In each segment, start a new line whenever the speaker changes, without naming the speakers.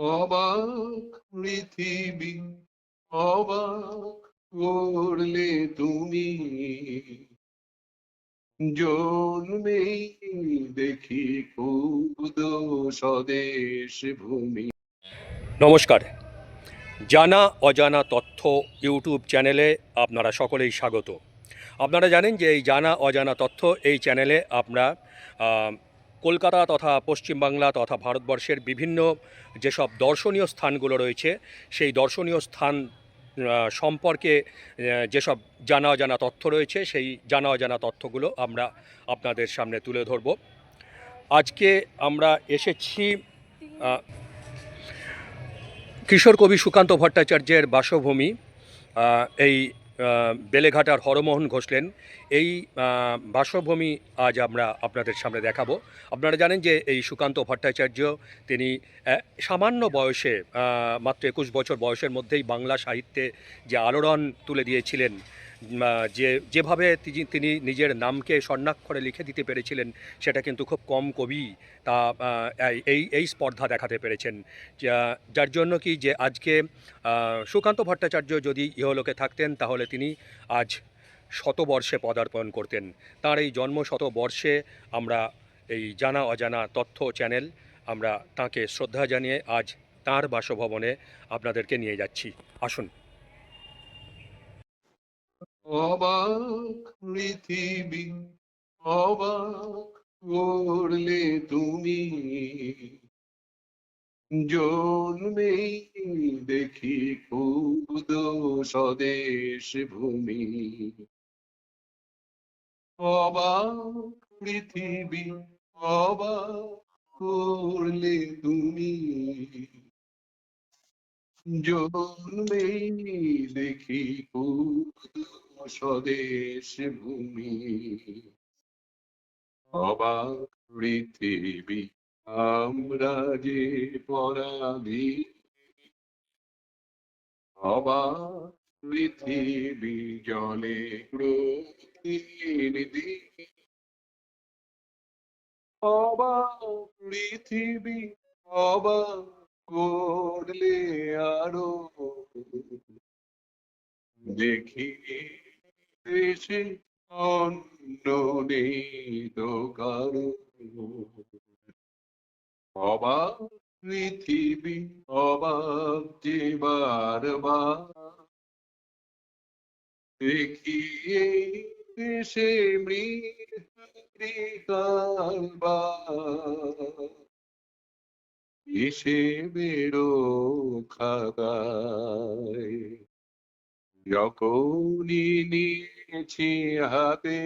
অবাক পৃথিবী, অবাক করলে তুমি। জন্মেই দেখি খুদ স্বদেশ ভূমি।
নমস্কার। জানা অজানা তথ্য ইউটিউব চ্যানেলে আপনারা সকলেই স্বাগত। আপনারা জানেন যে এই জানা অজানা তথ্য এই চ্যানেলে আমরা কলকাতা তথা পশ্চিমবাংলা তথা ভারতবর্ষের বিভিন্ন যেসব দর্শনীয় স্থানগুলো রয়েছে, সেই দর্শনীয় স্থান সম্পর্কে যেসব জানা অজানা তথ্য রয়েছে, সেই জানা অজানা তথ্যগুলো আমরা আপনাদের সামনে তুলে ধরব। আজকে আমরা এসেছি কিশোর কবি সুকান্ত ভট্টাচার্যের বাসভূমি এই বেলেঘাটার হরমোহন ঘোষলেন। এই বাসভূমি আজ আমরা আপনাদের সামনে দেখাবো। আপনারা জানেন যে এই সুকান্ত ভট্টাচার্য, তিনি সামান্য বয়সে মাত্র একুশ বছর বয়সের মধ্যেই বাংলা সাহিত্যে যে আলোড়ন তুলে দিয়েছিলেন যে, যেভাবে তিনি নিজের নামকে স্বর্ণাক্ষরে লিখে দিতে পেরেছিলেন, সেটা কিন্তু খুব কম কবি তা এই এই স্পর্ধা দেখাতে পেরেছেন। যার জন্য কি যে আজকে সুকান্ত ভট্টাচার্য যদি ইহলোকে থাকতেন, তাহলে তিনি আজ শতবর্ষে পদার্পণ করতেন। তার এই জন্ম শতবর্ষে আমরা এই জানা অজানা তথ্য চ্যানেল, আমরা তাকে শ্রদ্ধা জানিয়ে আজ তার বাসভবনে আপনাদেরকে নিয়ে যাচ্ছি। আসুন।
অবাক পৃথিবী, অবাক করলে তুমি। জন্মেই দেখি খুদ স্বদেশ ভূমি। অবাক পৃথিবী, অবাক করলে তুমি। জন্মেই দেখি খুদ স্বদেশ ভূমি অবাক পৃথিবী আমরা যে পরাধী অবাক পৃথিবী জলে প্রতিনিধি অবাক পৃথিবী অবাক করলে আরও। দেখি দেশে অন্য নেই তো কারও অবাক পৃথিবী, অবাক যে বারবার দেখি এই দেশে মৃত্তিকালবার এসে বেরো খাতায়। যখনই নিয়েছি হাতে।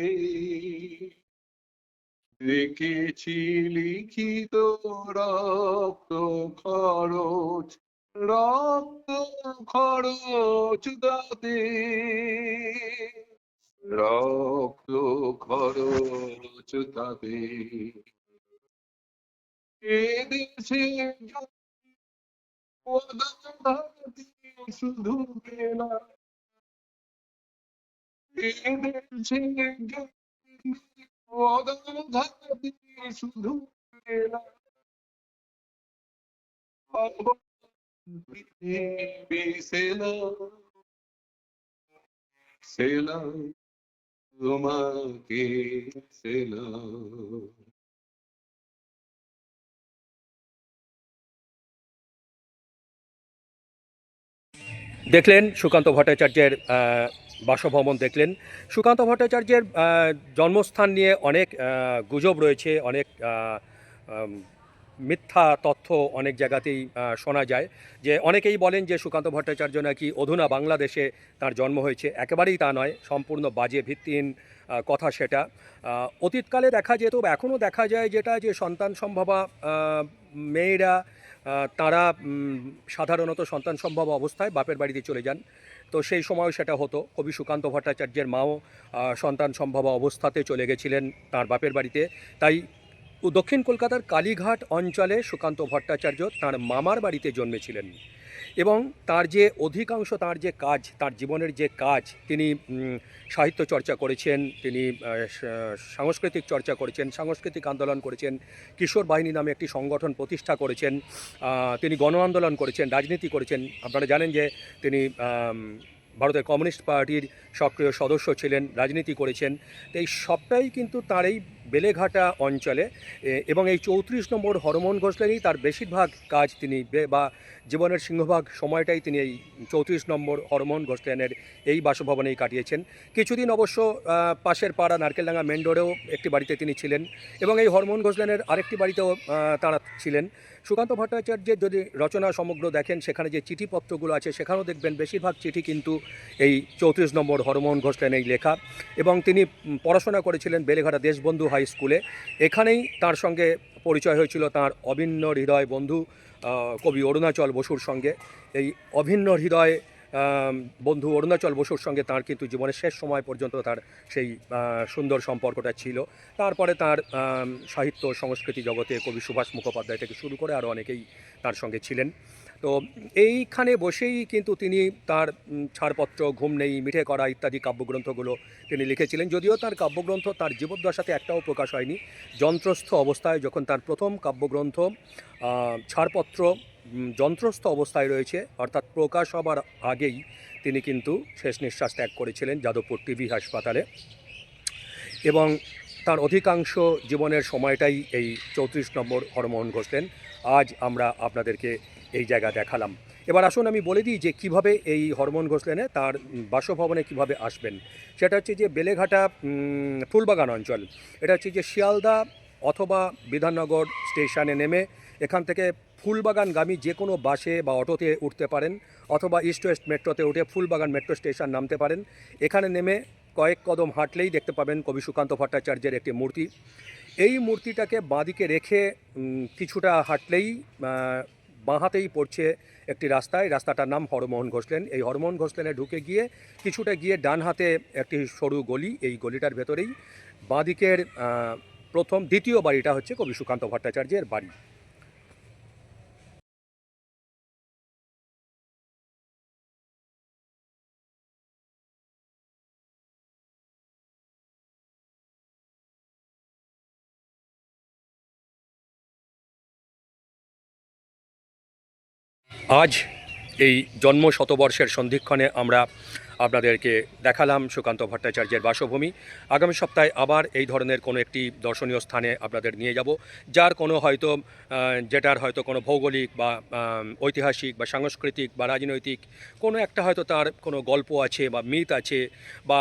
দেখেছি লিখিত রক্ত খরচ রক্ত খরচ দাতে রক্ত খরচ তাতে। এদেশে শুধু এদেশে
দেখলেন সুকান্ত ভট্টাচার্যের বাসভবন দেখলেন। সুকান্ত ভট্টাচার্যের জন্মস্থান নিয়ে অনেক গুজব রয়েছে, অনেক মিথ্যা তথ্য অনেক জায়গাতেই শোনা যায়। যে অনেকেই বলেন যে সুকান্ত ভট্টাচার্য নাকি অধুনা বাংলাদেশে তার জন্ম হয়েছে। একেবারেই তা নয়, সম্পূর্ণ বাজে ভিত্তিহীন কথা সেটা। অতীতকালে দেখা যেত বা এখনও দেখা যায় যেটা, যে সন্তান সম্ভবা মেয়েরা তারা সাধারণত সন্তান সম্ভব অবস্থায় বাপের বাড়িতে চলে যান। তো সেই সময় সেটা হতো। কবি সুকান্ত ভট্টাচার্যের মাও সন্তান সম্ভব অবস্থাতে চলে গেছিলেন তার বাপের বাড়িতে। তাই দক্ষিণ কলকাতার কালীঘাট অঞ্চলে সুকান্ত ভট্টাচার্য তার মামার বাড়িতে জন্মেছিলেন। এবং তার যে অধিকাংশ, তার যে কাজ, তার জীবনের যে কাজ, তিনি সাহিত্য চর্চা করেছেন, তিনি সাংস্কৃতিক চর্চা করেছেন, সাংস্কৃতিক আন্দোলন করেছেন, কিশোর বাহিনী নামে একটি সংগঠন প্রতিষ্ঠা করেছেন তিনি গণ আন্দোলন করেছেন, রাজনীতি করেছেন। আপনারা জানেন যে তিনি ভারতের কমিউনিস্ট পার্টির সক্রিয় সদস্য ছিলেন, রাজনীতি করেছেন। তো এই সবটাই কিন্তু তার এই বেলেঘাটা অঞ্চলে এবং এই চৌত্রিশ নম্বর হরমোহন ঘোষলেনই তার বেশিরভাগ কাজ তিনি বে- জীবনের সিংহভাগ সময়টাই তিনি এই চৌত্রিশ নম্বর হরমোহন ঘোষলেনের এই বাসভবনেই কাটিয়েছেন। কিছুদিন অবশ্য পাশের পাড়া নারকেলডাঙ্গা মেন রোডেও একটি বাড়িতে তিনি ছিলেন এবং এই হরমোন ঘোষলেনের আরেকটি বাড়িতেও তারা ছিলেন। সুকান্ত ভট্টাচার্যের যদি রচনা সমগ্র দেখেন, সেখানে যে চিঠিপত্রগুলো আছে, সেখানেও দেখবেন বেশিরভাগ চিঠি কিন্তু এই চৌত্রিশ নম্বর হরমোহন ঘোষলেন এই লেখা। এবং তিনি পড়াশোনা করেছিলেন বেলেঘাটা দেশবন্ধু হাই স্কুলে। এখানেই তার সঙ্গে পরিচয় হয়েছিল তার অভিন্ন হৃদয় বন্ধু কবি অরুণাচল বসুর সঙ্গে। এই অভিন্ন হৃদয় বন্ধু অরুণাচল বসুর সঙ্গে তার কিন্তু জীবনের শেষ সময় পর্যন্ত তার সেই সুন্দর সম্পর্কটা ছিল। তারপরে তার সাহিত্য সংস্কৃতি জগতে কবি সুভাষ মুখোপাধ্যায় থেকে শুরু করে আরও অনেকেই তার সঙ্গে ছিলেন। তো এইখানে বসেই কিন্তু তিনি তার ছাড়পত্র, ঘুম নেই, মিঠে করা ইত্যাদি কাব্যগ্রন্থগুলো তিনি লিখেছিলেন। যদিও তার কাব্যগ্রন্থ তার জীবদ্দশাতে একটাও প্রকাশ হয়নি। যন্ত্রস্থ অবস্থায় যখন তার প্রথম কাব্যগ্রন্থ ছাড়পত্র যন্ত্রস্থ অবস্থায় রয়েছে, অর্থাৎ প্রকাশ হবার আগেই তিনি কিন্তু শেষ নিঃশ্বাস ত্যাগ করেছিলেন যাদবপুর টিভি হাসপাতালে। এবং তার অধিকাংশ জীবনের সময়টাই এই চৌত্রিশ নম্বর হরমোহন ঘোষলেন। আজ আমরা আপনাদেরকে এই জায়গা দেখালাম। এবার আসুন আমি বলে দিই যে কীভাবে এই হরমোন ঘোষলেনে তার বাসভবনে কীভাবে আসবেন। সেটা হচ্ছে যে বেলেঘাটা ফুলবাগান অঞ্চল। এটা হচ্ছে যে শিয়ালদা অথবা বিধাননগর স্টেশনে নেমে এখান থেকে ফুলবাগানগামী যে কোনো বাসে বা অটোতে উঠতে পারেন অথবা ইস্ট ওয়েস্ট মেট্রোতে উঠে ফুলবাগান মেট্রো স্টেশন নামতে পারেন। এখানে নেমে কয়েক কদম হাঁটলেই দেখতে পাবেন কবি সুকান্ত ভট্টাচার্যের একটি মূর্তি। এই মূর্তিটাকে বাঁদিকে রেখে কিছুটা হাঁটলেই আহ, বাঁ হাতেই পড়ছে একটি রাস্তায়। রাস্তাটার নাম হরমোহন ঘোষলেন এই হরমোহন ঘোষলেনে ঢুকে গিয়ে কিছুটা গিয়ে ডান হাতে একটি সরু গলি এই গলিটার ভেতরেই বাঁদিকের প্রথম দ্বিতীয় বাড়িটা হচ্ছে কবি সুকান্ত ভট্টাচার্যের বাড়ি। আজ এই জন্ম শতবর্ষের সন্ধিক্ষণে আমরা আপনাদেরকে দেখালাম সুকান্ত ভট্টাচার্যের বাসভূমি। আগামী সপ্তাহে আবার এই ধরনের কোনো একটি দর্শনীয় স্থানে আপনাদের নিয়ে যাব, যার কোনো হয়তো যেটার হয়তো কোনো ভৌগোলিক বা ঐতিহাসিক বা সাংস্কৃতিক বা রাজনৈতিক কোনো একটা হয়তো তার কোনো গল্প আছে বা মিথ আছে বা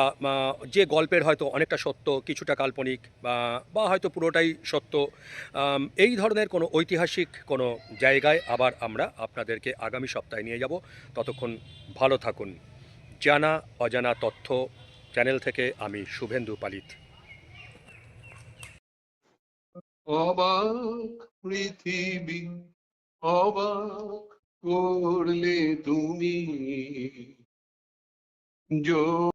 যে গল্পের হয়তো অনেকটা সত্য, কিছুটা কাল্পনিক বা হয়তো পুরোটাই সত্য এই ধরনের কোনো ঐতিহাসিক কোনো জায়গায় আবার আমরা আপনাদেরকে আগামী সপ্তাহে নিয়ে যাব। ততক্ষণ ভালো থাকুন। জানা অজানা তথ্য চ্যানেল থেকে আমি শুভেন্দু পালিত।
অবাক পৃথিবী অবাক করলে তুমি।